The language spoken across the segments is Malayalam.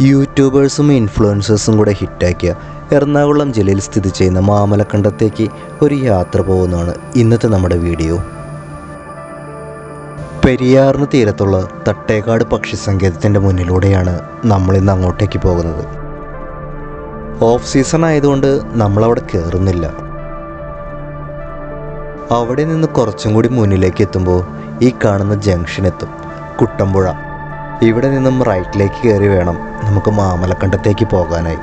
യൂട്യൂബേഴ്സും ഇൻഫ്ലുവൻസേഴ്സും കൂടെ ഹിറ്റാക്കിയ എറണാകുളം ജില്ലയിൽ സ്ഥിതി ചെയ്യുന്ന മാമലക്കണ്ടത്തേക്ക് ഒരു യാത്ര പോകുന്നതാണ് ഇന്നത്തെ നമ്മുടെ വീഡിയോ. പെരിയാറിന് തീരത്തുള്ള തട്ടേക്കാട് പക്ഷി സങ്കേതത്തിന്റെ മുന്നിലൂടെയാണ് നമ്മളിന്ന് അങ്ങോട്ടേക്ക് പോകുന്നത്. ഓഫ് സീസൺ ആയതുകൊണ്ട് നമ്മളവിടെ കയറുന്നില്ല അവിടെ നിന്ന് കുറച്ചും കൂടി മുന്നിലേക്ക് എത്തുമ്പോൾ ഈ കാണുന്ന ജംഗ്ഷൻ എത്തും. കുട്ടമ്പുഴ. ഇവിടെ നിന്നും റൈറ്റിലേക്ക് കയറി വേണം നമുക്ക് മാമലക്കണ്ടത്തേക്ക് പോകാനായി.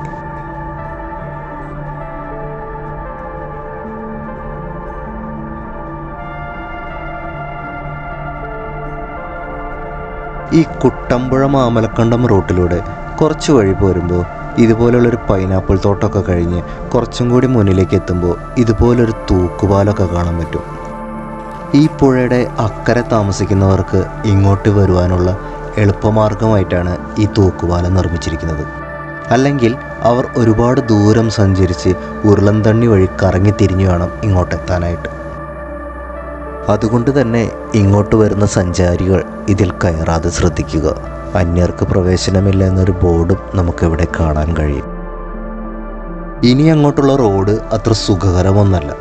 ഈ കുട്ടമ്പുഴ മാമലക്കണ്ടം റൂട്ടിലൂടെ കുറച്ച് വഴി പോരുമ്പോൾ ഇതുപോലുള്ളൊരു പൈനാപ്പിൾ തോട്ടമൊക്കെ കഴിഞ്ഞ് കുറച്ചും കൂടി മുന്നിലേക്ക് എത്തുമ്പോൾ ഇതുപോലൊരു തൂക്കുപാലമൊക്കെ കാണാൻ പറ്റും. ഈ പുഴയുടെ അക്കരെ താമസിക്കുന്നവർക്ക് ഇങ്ങോട്ട് വരുവാനുള്ള എളുപ്പമാർഗമായിട്ടാണ് ഈ തൂക്കുപാലം നിർമ്മിച്ചിരിക്കുന്നത്. അല്ലെങ്കിൽ അവർ ഒരുപാട് ദൂരം സഞ്ചരിച്ച് ഉരുളൻതണ്ണി വഴി കറങ്ങി തിരിഞ്ഞു വേണം ഇങ്ങോട്ടെത്താനായിട്ട് അതുകൊണ്ട് തന്നെ ഇങ്ങോട്ട് വരുന്ന സഞ്ചാരികൾ ഇതിൽ കയറാതെ ശ്രദ്ധിക്കുക. അന്യർക്ക് പ്രവേശനമില്ല എന്നൊരു ബോർഡും നമുക്കിവിടെ കാണാൻ കഴിയും. ഇനി അങ്ങോട്ടുള്ള റോഡ് അത്ര സുഖകരമൊന്നല്ല.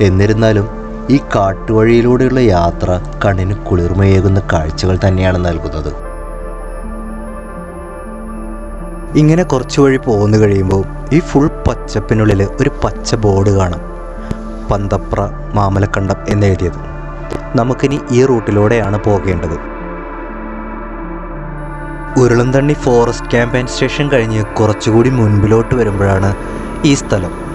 എന്നിരുന്നാലും ഈ കാട്ടുവഴിയിലൂടെയുള്ള യാത്ര കണ്ണിന് കുളിർമയേകുന്ന കാഴ്ചകൾ തന്നെയാണ് നൽകുന്നത്. ഇങ്ങനെ കുറച്ച് വഴി പോന്നു കഴിയുമ്പോൾ ഈ ഫുൾ പച്ചപ്പിനുള്ളിൽ ഒരു പച്ച ബോർഡ് കാണാം. പന്തപ്ര മാമലക്കണ്ടം എന്നെഴുതിയത്. നമുക്കിനി ഈ റൂട്ടിലൂടെയാണ് പോകേണ്ടത്. ഉരുളന്തണ്ണി ഫോറസ്റ്റ് ക്യാമ്പയിൻ സ്റ്റേഷൻ കഴിഞ്ഞ് കുറച്ചുകൂടി മുൻപിലോട്ട് വരുമ്പോഴാണ് ഈ സ്ഥലം.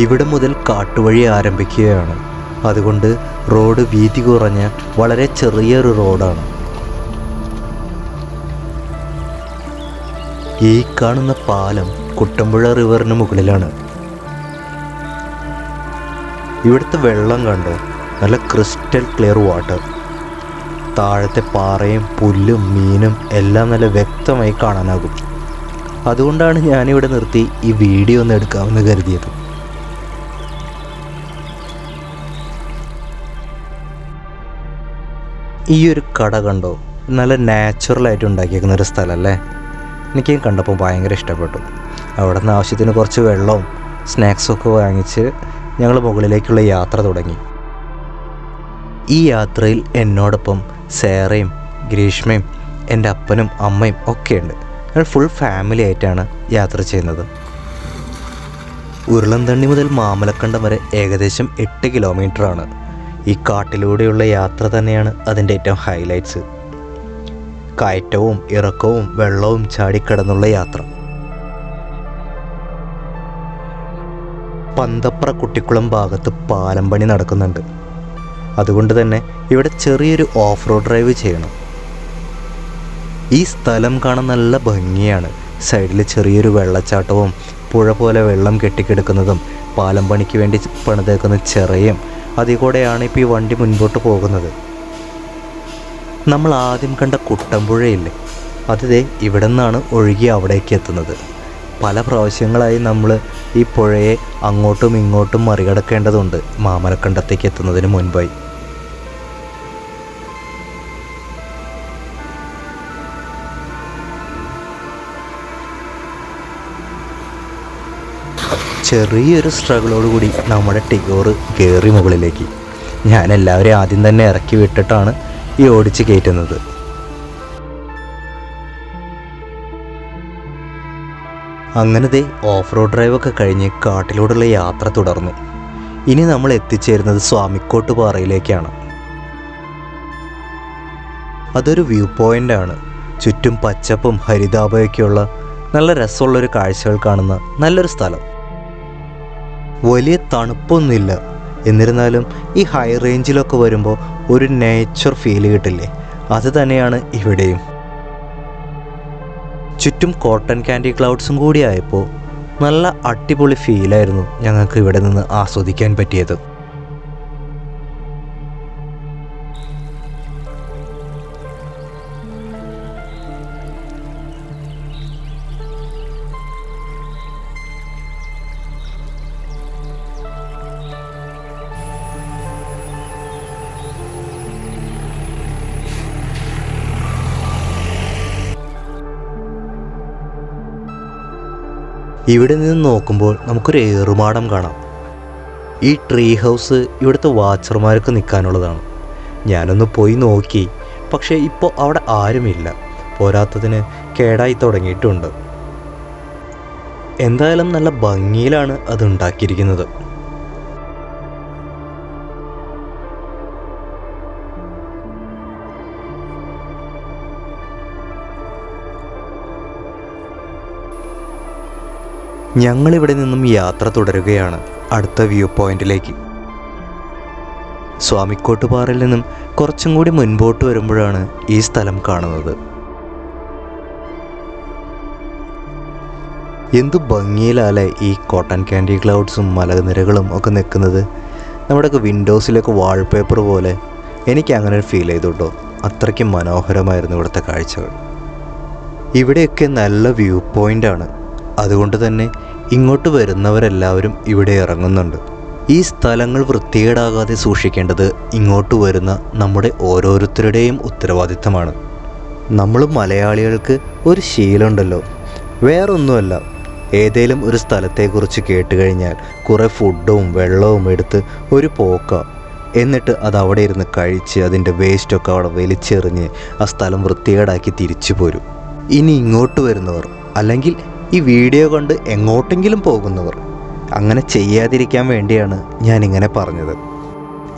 ഇവിടെ മുതൽ കാട്ടുവഴി ആരംഭിക്കുകയാണ്. അതുകൊണ്ട് റോഡ് വീതി കുറഞ്ഞ വളരെ ചെറിയൊരു റോഡാണ്. ഈ കാണുന്ന പാലം കുട്ടമ്പുഴ റിവറിന് മുകളിലാണ്. ഇവിടുത്തെ വെള്ളം കണ്ടോ നല്ല ക്രിസ്റ്റൽ ക്ലിയർ വാട്ടർ. താഴത്തെ പാറയും പുല്ലും മീനും എല്ലാം നല്ല വ്യക്തമായി കാണാനാകും. അതുകൊണ്ടാണ് ഞാനിവിടെ നിർത്തി ഈ വീഡിയോ ഒന്ന് എടുക്കാമെന്ന് കരുതിയത്. ഈ ഒരു കട കണ്ടോ? നല്ല നാച്ചുറലായിട്ട് ഉണ്ടാക്കിയേക്കുന്ന ഒരു സ്ഥലമല്ലേ? എനിക്ക് കണ്ടപ്പോൾ ഭയങ്കര ഇഷ്ടപ്പെട്ടു. അവിടെ നിന്ന് ആവശ്യത്തിന് കുറച്ച് വെള്ളവും സ്നാക്സും ഒക്കെ വാങ്ങിച്ച് ഞങ്ങൾ മുകളിലേക്കുള്ള യാത്ര തുടങ്ങി. ഈ യാത്രയിൽ എന്നോടൊപ്പം സേറയും ഗ്രീഷ്മയും എന്റെ അപ്പനും അമ്മയും ഒക്കെയുണ്ട്. ഞങ്ങൾ ഫുൾ ഫാമിലി ആയിട്ടാണ് യാത്ര ചെയ്യുന്നത്. ഉരുളന്തണ്ണി മുതൽ മാമലക്കണ്ടം വരെ ഏകദേശം എട്ട് കിലോമീറ്ററാണ് ഈ കാട്ടിലൂടെയുള്ള യാത്ര തന്നെയാണ് അതിന്റെ ഏറ്റവും ഹൈലൈറ്റ്സ് കയറ്റവും ഇറക്കവും വെള്ളവും ചാടിക്കടന്നുള്ള യാത്ര. പന്തപ്ര കുട്ടിക്കുളം ഭാഗത്ത് പാലം പണി നടക്കുന്നുണ്ട്. അതുകൊണ്ട് തന്നെ ഇവിടെ ചെറിയൊരു ഓഫ് റോഡ് ഡ്രൈവ് ചെയ്യണം. ഈ സ്ഥലം കാണാൻ നല്ല ഭംഗിയാണ്. സൈഡിൽ ചെറിയൊരു വെള്ളച്ചാട്ടവും പുഴ പോലെ വെള്ളം കെട്ടിക്കിടക്കുന്നതും പാലം പണിക്ക് വേണ്ടി പണിതേക്കുന്ന ചെറിയും അതിൽ കൂടെയാണ് ഇപ്പോൾ ഈ വണ്ടി മുൻപോട്ട് പോകുന്നത്. നമ്മൾ ആദ്യം കണ്ട കുട്ടമ്പുഴയില്ലേ? അതിതേ ഇവിടെ നിന്നാണ് ഒഴുകി അവിടേക്ക് എത്തുന്നത്. പല പ്രാവശ്യങ്ങളായി നമ്മൾ ഈ പുഴയെ അങ്ങോട്ടും ഇങ്ങോട്ടും മറികടക്കേണ്ടതുണ്ട് മാമലക്കണ്ടത്തേക്ക് എത്തുന്നതിന് മുൻപായി. ചെറിയൊരു സ്ട്രഗിളോട് കൂടി നമ്മുടെ ടിഗോർ കയറി മുകളിലേക്ക്. ഞാൻ എല്ലാവരെയും ആദ്യം തന്നെ ഇറക്കി വിട്ടിട്ടാണ് ഈ ഓടിച്ച് കയറ്റുന്നത്. അങ്ങനത്തെ ഓഫ് റോഡ് ഡ്രൈവൊക്കെ കഴിഞ്ഞ് കാട്ടിലൂടെയുള്ള യാത്ര തുടർന്നു. ഇനി നമ്മൾ എത്തിച്ചേരുന്നത് സ്വാമിക്കോട്ട് പാറയിലേക്കാണ്. അതൊരു വ്യൂ പോയിന്റ് ആണ്. ചുറ്റും പച്ചപ്പും ഹരിതാപയൊക്കെയുള്ള നല്ല രസമുള്ളൊരു കാഴ്ചകൾ കാണുന്ന നല്ലൊരു സ്ഥലം. വലിയ തണുപ്പൊന്നുമില്ല. എന്നിരുന്നാലും ഈ ഹൈ റേഞ്ചിലൊക്കെ വരുമ്പോൾ ഒരു നേച്ചർ ഫീൽ കിട്ടില്ലേ? അത് തന്നെയാണ് ഇവിടെയും. ചുറ്റും കോട്ടൺ ക്യാൻഡി ക്ലൗഡ്സും കൂടി ആയപ്പോൾ നല്ല അടിപൊളി ഫീലായിരുന്നു ഞങ്ങൾക്ക് ഇവിടെ നിന്ന് ആസ്വദിക്കാൻ പറ്റിയത്. ഇവിടെ നിന്ന് നോക്കുമ്പോൾ നമുക്കൊരു ഏറുമാടം കാണാം. ഈ ട്രീ ഹൗസ് ഇവിടുത്തെ വാച്ചർമാർക്ക് നിൽക്കാനുള്ളതാണ്. ഞാനൊന്ന് പോയി നോക്കി. പക്ഷേ ഇപ്പോൾ അവിടെ ആരുമില്ല. പോരാത്തതിന് കേടായി തുടങ്ങിയിട്ടുണ്ട്. എന്തായാലും നല്ല ഭംഗിയിലാണ് അത് ഉണ്ടാക്കിയിരിക്കുന്നത്. ഞങ്ങളിവിടെ നിന്നും യാത്ര തുടരുകയാണ് അടുത്ത വ്യൂ പോയിന്റിലേക്ക്. സ്വാമിക്കോട്ടുപാറയിൽ നിന്നും കുറച്ചും കൂടി മുൻപോട്ട് വരുമ്പോഴാണ് ഈ സ്ഥലം കാണുന്നത്. എന്തു ഭംഗിയിലാലെ ഈ കോട്ടൺ ക്യാൻഡി ക്ലൗഡ്സും മലനിരകളും ഒക്കെ നിൽക്കുന്നത്. നമ്മുടെയൊക്കെ വിൻഡോസിലൊക്കെ വാൾപേപ്പർ പോലെ എനിക്ക് അങ്ങനെ ഒരു ഫീൽ ചെയ്തു കേട്ടോ അത്രയ്ക്ക് മനോഹരമായിരുന്നു ഇവിടുത്തെ കാഴ്ചകൾ. ഇവിടെയൊക്കെ നല്ല വ്യൂ പോയിന്റാണ് അതുകൊണ്ട് തന്നെ ഇങ്ങോട്ട് വരുന്നവരെല്ലാവരും ഇവിടെ ഇറങ്ങുന്നുണ്ട്. ഈ സ്ഥലങ്ങൾ വൃത്തികേടാകാതെ സൂക്ഷിക്കേണ്ടത് ഇങ്ങോട്ട് വരുന്ന നമ്മുടെ ഓരോരുത്തരുടെയും ഉത്തരവാദിത്തമാണ്. നമ്മൾ മലയാളികൾക്ക് ഒരു ശീലമുണ്ടല്ലോ. വേറൊന്നുമല്ല. ഏതേലും ഒരു സ്ഥലത്തെക്കുറിച്ച് കേട്ട് കഴിഞ്ഞാൽ കുറേ ഫുഡും വെള്ളവും എടുത്ത് ഒരു പോക്ക. എന്നിട്ട് അത് അവിടെ ഇരുന്ന് കഴിച്ച് അതിന്റെ വേസ്റ്റൊക്കെ അവിടെ വലിച്ചെറിഞ്ഞ് ആ സ്ഥലം വൃത്തികേടാക്കി തിരിച്ചു പോരും. ഇനി ഇങ്ങോട്ട് വരുന്നവർ അല്ലെങ്കിൽ ഈ വീഡിയോ കണ്ട് എങ്ങോട്ടെങ്കിലും പോകുന്നവർ അങ്ങനെ ചെയ്യാതിരിക്കാൻ വേണ്ടിയാണ് ഞാൻ ഇങ്ങനെ പറഞ്ഞത്.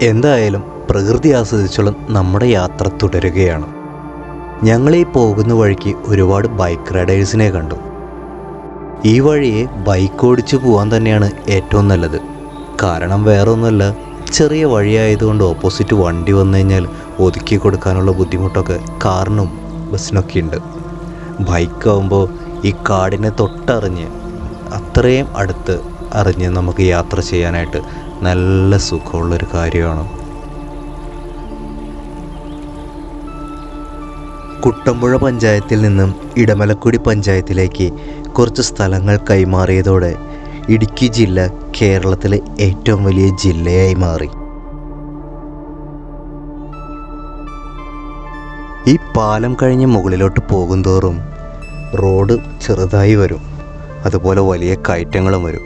എന്തായാലും പ്രകൃതി ആസ്വദിച്ചുള്ള നമ്മുടെ യാത്ര തുടരുകയാണ്. ഞങ്ങൾ ഈ പോകുന്ന വഴിക്ക് ഒരുപാട് ബൈക്ക് റൈഡേഴ്സിനെ കണ്ടു. ഈ വഴിയെ ബൈക്ക് ഓടിച്ചു പോകാൻ തന്നെയാണ് ഏറ്റവും നല്ലത്. കാരണം വേറെ ഒന്നുമല്ല ചെറിയ വഴിയായതുകൊണ്ട് ഓപ്പോസിറ്റ് വണ്ടി വന്നു കഴിഞ്ഞാൽ ഒതുക്കി കൊടുക്കാനുള്ള ബുദ്ധിമുട്ടൊക്കെ കാറിനും ബസ്സിനൊക്കെ ഉണ്ട്. ബൈക്കാവുമ്പോൾ ഈ കാടിനെ തൊട്ടറിഞ്ഞ് അത്രയും അടുത്ത് അറിഞ്ഞ് നമുക്ക് യാത്ര ചെയ്യാനായിട്ട് നല്ല സുഖമുള്ളൊരു കാര്യമാണ്. കുട്ടമ്പുഴ പഞ്ചായത്തിൽ നിന്നും ഇടമലക്കുടി പഞ്ചായത്തിലേക്ക് കുറച്ച് സ്ഥലങ്ങൾ കൈമാറിയതോടെ ഇടുക്കി ജില്ല കേരളത്തിലെ ഏറ്റവും വലിയ ജില്ലയായി മാറി. ഈ പാലം കഴിഞ്ഞ് മുകളിലോട്ട് പോകുന്തോറും റോഡ് ചെറുതായി വരും. അതുപോലെ വലിയ കയറ്റങ്ങളും വരും.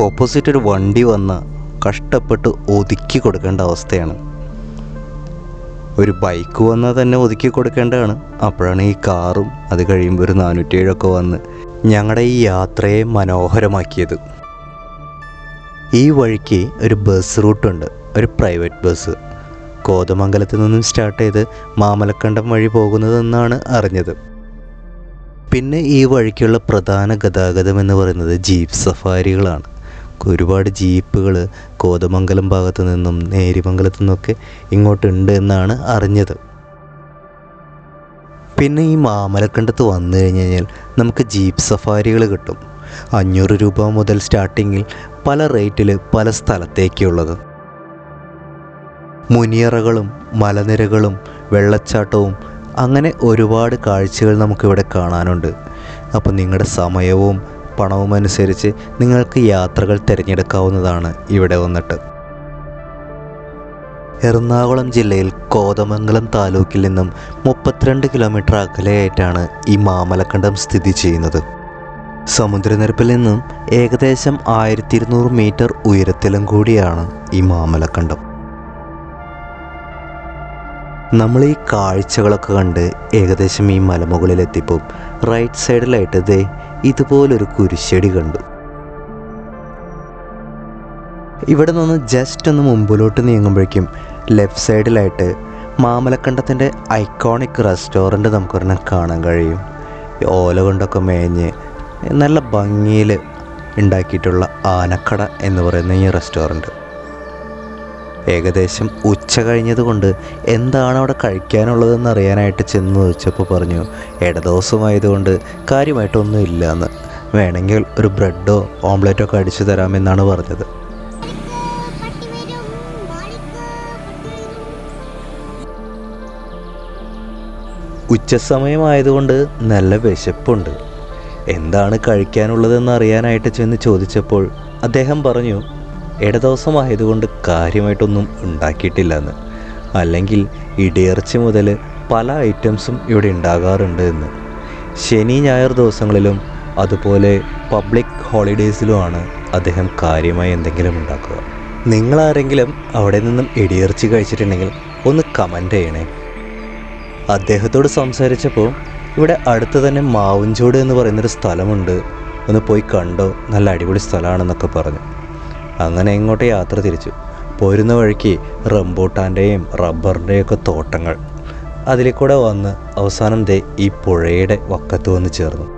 ഓപ്പോസിറ്റ് ഒരു വണ്ടി വന്ന കഷ്ടപ്പെട്ട് ഒതുക്കി കൊടുക്കേണ്ട അവസ്ഥയാണ്. ഒരു ബൈക്ക് വന്നാൽ തന്നെ ഒതുക്കി കൊടുക്കേണ്ടതാണ്. അപ്പോഴാണ് ഈ കാറും അത് കഴിയുമ്പോൾ ഒരു നാനൂറ്റേഴൊക്കെ വന്ന് ഞങ്ങളുടെ ഈ യാത്രയെ മനോഹരമാക്കിയത്. ഈ വഴിക്ക് ഒരു ബസ് റൂട്ടുണ്ട് ഒരു പ്രൈവറ്റ് ബസ് കോതമംഗലത്ത് നിന്നും സ്റ്റാർട്ട് ചെയ്ത് മാമലക്കണ്ടം വഴി പോകുന്നതെന്നാണ് അറിഞ്ഞത്. പിന്നെ ഈ വഴിക്കുള്ള പ്രധാന ഗതാഗതം എന്ന് പറയുന്നത് ജീപ്പ് സഫാരികളാണ്. ഒരുപാട് ജീപ്പുകൾ കോതമംഗലം ഭാഗത്തു നിന്നും നേരിമംഗലത്തു നിന്നൊക്കെ ഇങ്ങോട്ടുണ്ട് എന്നാണ് അറിഞ്ഞത്. പിന്നെ ഈ മാമലക്കണ്ടത്ത് വന്നു കഴിഞ്ഞ് കഴിഞ്ഞാൽ നമുക്ക് ജീപ്പ് സഫാരികൾ കിട്ടും. അഞ്ഞൂറ് രൂപ മുതൽ സ്റ്റാർട്ടിങ്ങിൽ പല റേറ്റിൽ പല സ്ഥലത്തേക്കുള്ളത്. മുനിയറകളും മലനിരകളും വെള്ളച്ചാട്ടവും അങ്ങനെ ഒരുപാട് കാഴ്ചകൾ നമുക്കിവിടെ കാണാനുണ്ട്. അപ്പോൾ നിങ്ങളുടെ സമയവും പണവും അനുസരിച്ച് നിങ്ങൾക്ക് യാത്രകൾ തിരഞ്ഞെടുക്കാവുന്നതാണ് ഇവിടെ വന്നിട്ട്. എറണാകുളം ജില്ലയിൽ കോതമംഗലം താലൂക്കിൽ നിന്നും മുപ്പത്തിരണ്ട് കിലോമീറ്റർ അകലെയായിട്ടാണ് ഈ മാമലക്കണ്ടം സ്ഥിതി ചെയ്യുന്നത്. സമുദ്രനിരപ്പിൽ നിന്നും ഏകദേശം ആയിരത്തി ഇരുന്നൂറ് മീറ്റർ ഉയരത്തിലും കൂടിയാണ് ഈ മാമലക്കണ്ടം. നമ്മൾ ഈ കാഴ്ചകളൊക്കെ കണ്ട് ഏകദേശം ഈ മലമുകളിലെത്തിയപ്പോൾ റൈറ്റ് സൈഡിലായിട്ട് ദേ ഇതുപോലൊരു കുരിശടി കണ്ടു. ഇവിടെ നിന്ന് ജസ്റ്റ് ഒന്ന് മുമ്പിലോട്ട് നീങ്ങുമ്പോഴേക്കും ലെഫ്റ്റ് സൈഡിലായിട്ട് മാമലക്കണ്ടത്തിന്റെ ഐക്കോണിക് റെസ്റ്റോറന്റ് നമുക്കൊരെണ്ണം കാണാൻ കഴിയും. ഓല കൊണ്ടൊക്കെ മേഞ്ഞ് നല്ല ഭംഗിയിൽ ഉണ്ടാക്കിയിട്ടുള്ള ആനക്കട എന്ന് പറയുന്ന ഈ റെസ്റ്റോറന്റ് ഏകദേശം ഉച്ച കഴിഞ്ഞതുകൊണ്ട് എന്താണ് അവിടെ കഴിക്കാനുള്ളതെന്ന് അറിയാനായിട്ട് ചെന്ന് ചോദിച്ചപ്പോൾ പറഞ്ഞു ഇടദിവസമായതുകൊണ്ട് കാര്യമായിട്ടൊന്നും ഇല്ല എന്ന് വേണമെങ്കിൽ ഒരു ബ്രെഡോ ഓംലെറ്റോ ഒക്കെ അടിച്ചു തരാമെന്നാണ് പറഞ്ഞത്. ഉച്ചസമയമായതുകൊണ്ട് നല്ല വിശപ്പുണ്ട്. എന്താണ് കഴിക്കാനുള്ളതെന്ന് അറിയാനായിട്ട് ചെന്ന് ചോദിച്ചപ്പോൾ അദ്ദേഹം പറഞ്ഞു ഇടദിവസമായതുകൊണ്ട് കാര്യമായിട്ടൊന്നും ഉണ്ടാക്കിയിട്ടില്ല എന്ന് അല്ലെങ്കിൽ ഇടിയിറച്ചി മുതൽ പല ഐറ്റംസും ഇവിടെ ഉണ്ടാകാറുണ്ട് എന്ന്. ശനി ഞായർ ദിവസങ്ങളിലും അതുപോലെ പബ്ലിക് ഹോളിഡേയ്സിലുമാണ് അദ്ദേഹം കാര്യമായി എന്തെങ്കിലും ഉണ്ടാക്കുക. നിങ്ങളാരെങ്കിലും അവിടെ നിന്നും ഇടിയിറച്ചി കഴിച്ചിട്ടുണ്ടെങ്കിൽ ഒന്ന് കമന്റ് ചെയ്യണേ. അദ്ദേഹത്തോട് സംസാരിച്ചപ്പോൾ ഇവിടെ അടുത്ത് തന്നെ മാവുംചൂട് എന്ന് പറയുന്നൊരു സ്ഥലമുണ്ട്. ഒന്ന് പോയി കണ്ടോ? നല്ല അടിപൊളി സ്ഥലമാണെന്നൊക്കെ പറഞ്ഞു. അങ്ങനെ ഇങ്ങോട്ട് യാത്ര തിരിച്ചു. പോരുന്ന വഴിക്ക് റംബൂട്ടാന്റെയും റബ്ബറിന്റെയും ഒക്കെ തോട്ടങ്ങൾ. അതിലേക്കൂടെ വന്ന് അവസാനം ദേ ഈ പുഴയുടെ വക്കത്ത് വന്ന് ചേർന്നു.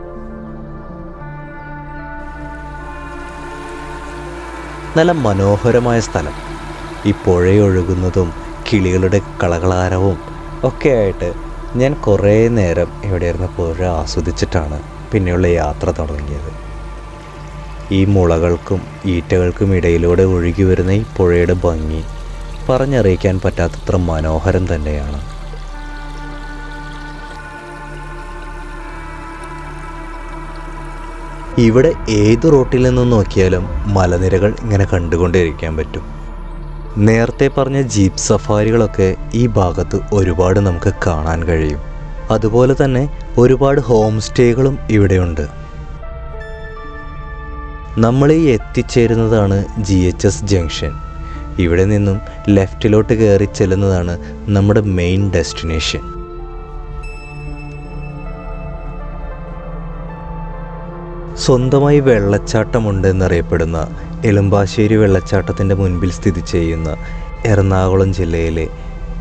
നല്ല മനോഹരമായ സ്ഥലം. ഈ പുഴയൊഴുകുന്നതും കിളികളുടെ കളകളാരവും ഒക്കെ ആയിട്ട് ഞാൻ കുറേ നേരം ഇവിടെ ഇരുന്ന് പുഴ ആസ്വദിച്ചിട്ടാണ് പിന്നെയുള്ള യാത്ര തുടങ്ങിയത്. ഈ മുളകൾക്കും ഈറ്റകൾക്കും ഇടയിലൂടെ ഒഴുകി വരുന്ന ഈ പുഴയുടെ ഭംഗി പറഞ്ഞറിയിക്കാൻ പറ്റാത്തത്ര മനോഹരം തന്നെയാണ്. ഇവിടെ ഏത് റോട്ടിൽ നിന്ന് നോക്കിയാലും മലനിരകൾ ഇങ്ങനെ കണ്ടുകൊണ്ടേയിരിക്കാൻ പറ്റും. നേരത്തെ പറഞ്ഞ ജീപ്പ് സഫാരികളൊക്കെ ഈ ഭാഗത്ത് ഒരുപാട് നമുക്ക് കാണാൻ കഴിയും. അതുപോലെ തന്നെ ഒരുപാട് ഹോം സ്റ്റേകളും ഇവിടെയുണ്ട്. നമ്മൾ ഈ എത്തിച്ചേരുന്നതാണ് ജി എച്ച് എസ് ജംഗ്ഷൻ ഇവിടെ നിന്നും ലെഫ്റ്റിലോട്ട് കയറി ചെല്ലുന്നതാണ് നമ്മുടെ മെയിൻ ഡെസ്റ്റിനേഷൻ സ്വന്തമായി വെള്ളച്ചാട്ടമുണ്ട് എന്നറിയപ്പെടുന്ന എളുമ്പാശ്ശേരി വെള്ളച്ചാട്ടത്തിന്റെ മുൻപിൽ സ്ഥിതി ചെയ്യുന്ന എറണാകുളം ജില്ലയിലെ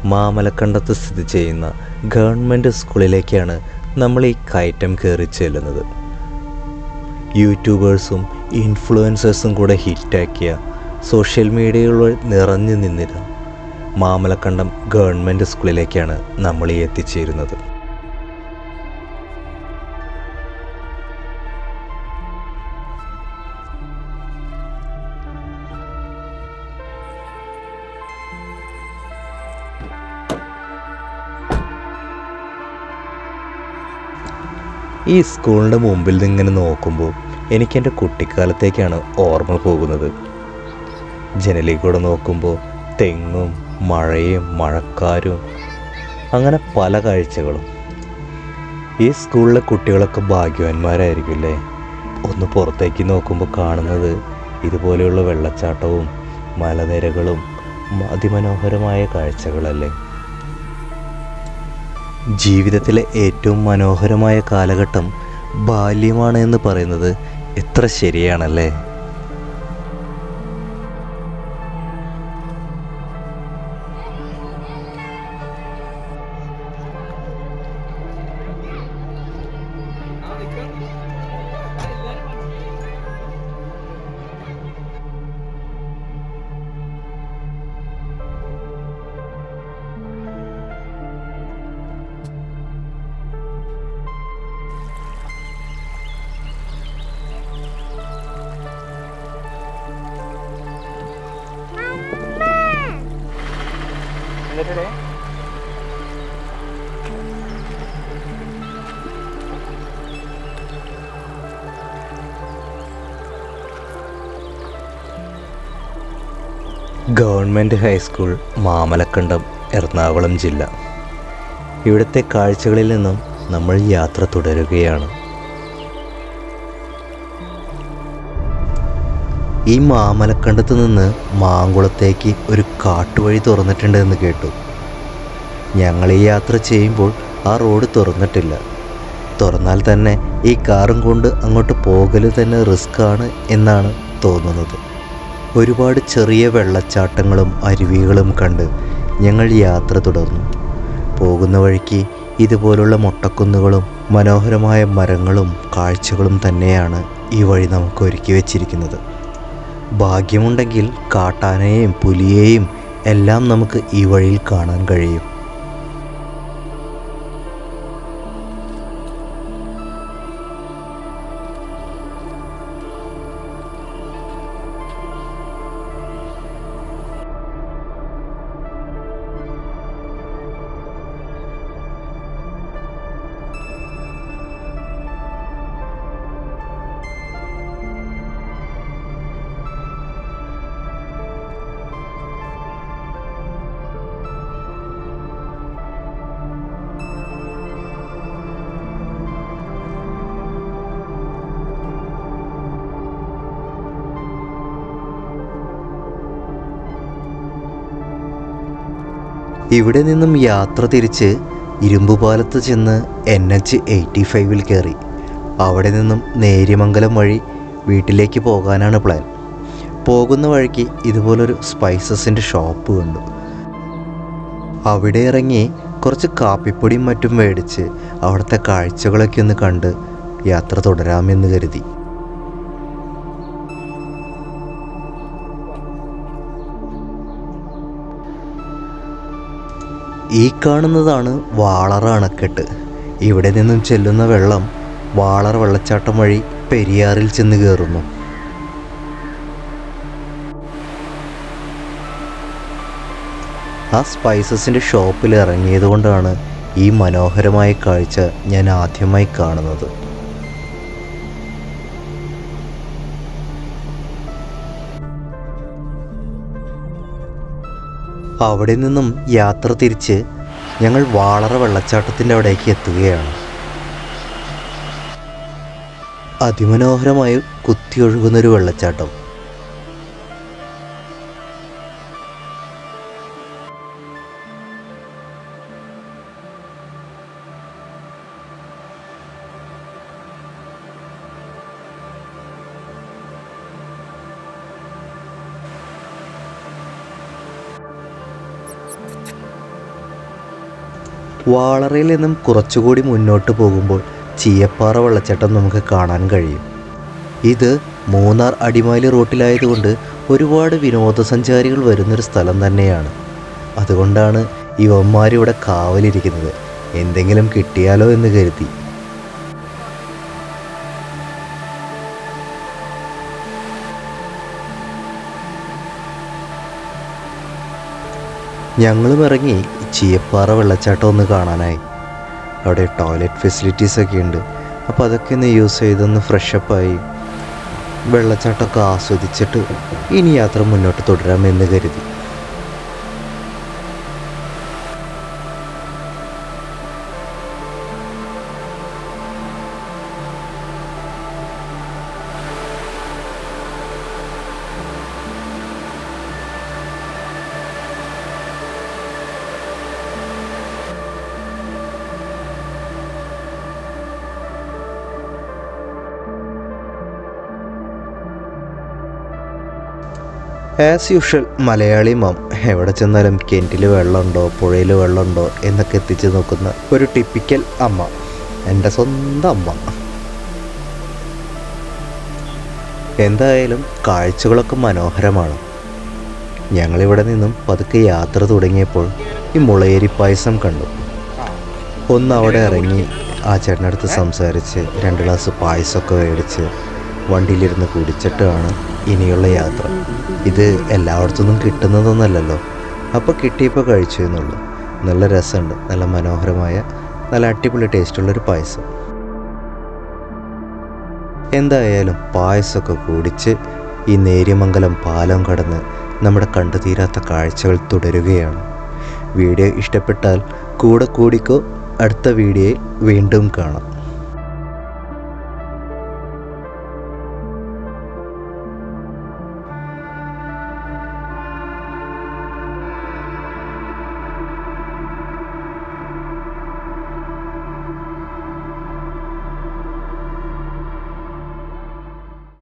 മാമലക്കണ്ടത്ത് സ്ഥിതി ചെയ്യുന്ന ഗവൺമെന്റ് സ്കൂളിലേക്കാണ് നമ്മൾ ഈ കയറ്റം കയറി ചെല്ലുന്നത്. യൂട്യൂബേഴ്സും ഇൻഫ്ലുവൻസേഴ്സും കൂടെ ഹിറ്റാക്കിയ സോഷ്യൽ മീഡിയയിലൂടെ നിറഞ്ഞു നിന്നിരുന്ന. മാമലക്കണ്ടം ഗവൺമെന്റ് സ്കൂളിലേക്കാണ് നമ്മൾ ഈ എത്തിച്ചേരുന്നത്. ഈ സ്കൂളിന്റെ മുമ്പിൽ നിന്ന് ഇങ്ങനെ നോക്കുമ്പോൾ എനിക്ക് എന്റെ കുട്ടിക്കാലത്തേക്കാണ് ഓർമ്മ പോകുന്നത്. ജനലിൽ കൂടെ നോക്കുമ്പോൾ തെങ്ങും മഴയും മഴക്കാരും അങ്ങനെ പല കാഴ്ചകളും. ഈ സ്കൂളിലെ കുട്ടികളൊക്കെ ഭാഗ്യവാന്മാരായിരിക്കും അല്ലേ ഒന്ന് പുറത്തേക്ക് നോക്കുമ്പോൾ കാണുന്നത് ഇതുപോലെയുള്ള വെള്ളച്ചാട്ടവും മലനിരകളും അതിമനോഹരമായ കാഴ്ചകളല്ലേ? ജീവിതത്തിലെ ഏറ്റവും മനോഹരമായ കാലഘട്ടം ബാല്യമാണ് എന്ന് പറയുന്നത് എത്ര ശരിയാണല്ലേ? Government high school Mamalakkandam Ernakulam ജില്ല. ഇവിടുത്തെ കാഴ്ചകളിൽ നിന്നും നമ്മൾ യാത്ര തുടരുകയാണ്. ഈ മാമലക്കണ്ടത്ത് നിന്ന് മാങ്കുളത്തേക്ക് ഒരു കാട്ടുവഴി തുറന്നിട്ടുണ്ട് എന്ന് കേട്ടു. ഞങ്ങൾ ഈ യാത്ര ചെയ്യുമ്പോൾ ആ റോഡ് തുറന്നിട്ടില്ല. തുറന്നാൽ തന്നെ ഈ കാറും കൊണ്ട് അങ്ങോട്ട് പോകൽ തന്നെ റിസ്ക് ആണ് എന്നാണ് തോന്നുന്നത്. ഒരുപാട് ചെറിയ വെള്ളച്ചാട്ടങ്ങളും അരുവികളും കണ്ട് ഞങ്ങൾ യാത്ര തുടർന്നു. പോകുന്ന വഴിക്ക് ഇതുപോലുള്ള മൊട്ടക്കുന്നുകളും മനോഹരമായ മരങ്ങളും കാഴ്ചകളും തന്നെയാണ് ഈ വഴി നമുക്ക് ഒരുക്കി വച്ചിരിക്കുന്നത്. ഭാഗ്യമുണ്ടെങ്കിൽ കാട്ടാനയെയും പുലിയേയും എല്ലാം നമുക്ക് ഈ വഴിയിൽ കാണാൻ കഴിയും. ഇവിടെ നിന്നും യാത്ര തിരിച്ച് ഇരുമ്പുപാലത്ത് ചെന്ന് എൻ എച്ച് എയ്റ്റി ഫൈവിൽ കയറി അവിടെ നിന്നും നേര്യമംഗലം വഴി വീട്ടിലേക്ക് പോകാനാണ് പ്ലാൻ പോകുന്ന വഴിക്ക് ഇതുപോലൊരു സ്പൈസസിന്റെ ഷോപ്പ് കണ്ടു. അവിടെ ഇറങ്ങി കുറച്ച് കാപ്പിപ്പൊടിയും മറ്റും മേടിച്ച് അവിടുത്തെ കാഴ്ചകളൊക്കെ ഒന്ന് കണ്ട് യാത്ര തുടരാമെന്ന് കരുതി. ഈ കാണുന്നതാണ് വാളറ അണക്കെട്ട്. ഇവിടെ നിന്നും ചെല്ലുന്ന വെള്ളം വാളർ വെള്ളച്ചാട്ടം വഴി പെരിയാറിൽ ചെന്ന് കയറുന്നു ആ സ്പൈസസിന്റെ ഷോപ്പിൽ ഇറങ്ങിയതുകൊണ്ടാണ് ഈ മനോഹരമായ കാഴ്ച ഞാൻ ആദ്യമായി കാണുന്നത്. അവിടെ നിന്നും യാത്ര തിരിച്ച് ഞങ്ങൾ വാളറ വെള്ളച്ചാട്ടത്തിന്റെ അവിടേക്ക് എത്തുകയാണ്. അതിമനോഹരമായി കുത്തിയൊഴുകുന്നൊരു വെള്ളച്ചാട്ടം. വാളറയിൽ നിന്നും കുറച്ചുകൂടി മുന്നോട്ട് പോകുമ്പോൾ ചീയപ്പാറ വെള്ളച്ചാട്ടം നമുക്ക് കാണാൻ കഴിയും. ഇത് മൂന്നാർ അടിമാലി റൂട്ടിലായതുകൊണ്ട് ഒരുപാട് വിനോദസഞ്ചാരികൾ വരുന്നൊരു സ്ഥലം തന്നെയാണ്. അതുകൊണ്ടാണ് ഇവന്മാരിവിടെ കാവലിരിക്കുന്നത്. എന്തെങ്കിലും കിട്ടിയാലോ എന്ന് കരുതി. ഞങ്ങളും ഇറങ്ങി ചീയപ്പാറ വെള്ളച്ചാട്ടം ഒന്ന് കാണാനായി. അവിടെ ടോയ്ലറ്റ് ഫെസിലിറ്റീസ് ഒക്കെ ഉണ്ട്. അപ്പോൾ അതൊക്കെ ഒന്ന് യൂസ് ചെയ്തൊന്ന് ഫ്രഷപ്പായി വെള്ളച്ചാട്ടമൊക്കെ ആസ്വദിച്ചിട്ട് ഇനി യാത്ര മുന്നോട്ട് തുടരാമെന്ന് കരുതി. ആസ് യൂഷ്വൽ മലയാളി മാം എവിടെ ചെന്നാലും കിണറ്റിൽ വെള്ളമുണ്ടോ പുഴയിൽ വെള്ളമുണ്ടോ എന്നൊക്കെ എത്തിച്ചു നോക്കുന്ന ഒരു ടിപ്പിക്കൽ അമ്മ എന്റെ സ്വന്തം അമ്മ. എന്തായാലും കാഴ്ചകളൊക്കെ മനോഹരമാണ്. ഞങ്ങളിവിടെ നിന്നും പതുക്കെ യാത്ര തുടങ്ങിയപ്പോൾ ഈ മുളയേരി പായസം കണ്ടു. ഒന്ന് അവിടെ ഇറങ്ങി ആ ചേട്ടനടുത്ത് സംസാരിച്ച് രണ്ട് ഗ്ലാസ് പായസമൊക്കെ മേടിച്ച് വണ്ടിയിലിരുന്ന് കുടിച്ചിട്ടാണ് ഇനിയുള്ള യാത്ര. ഇത് എല്ലായിടത്തുനിന്നും കിട്ടുന്നതൊന്നല്ലല്ലോ. അപ്പോൾ കിട്ടിയപ്പോൾ കഴിച്ചു എന്നുള്ളൂ നല്ല രസമുണ്ട്. നല്ല മനോഹരമായ നല്ല അടിപൊളി ടേസ്റ്റുള്ളൊരു പായസം. എന്തായാലും പായസമൊക്കെ കുടിച്ച് ഈ നേര്യമംഗലം പാലം കടന്ന് നമ്മുടെ കണ്ടുതീരാത്ത കാഴ്ചകൾ തുടരുകയാണ്. വീഡിയോ ഇഷ്ടപ്പെട്ടാൽ കൂടെ കൂടിക്കോ. അടുത്ത വീഡിയോയിൽ വീണ്ടും കാണാം.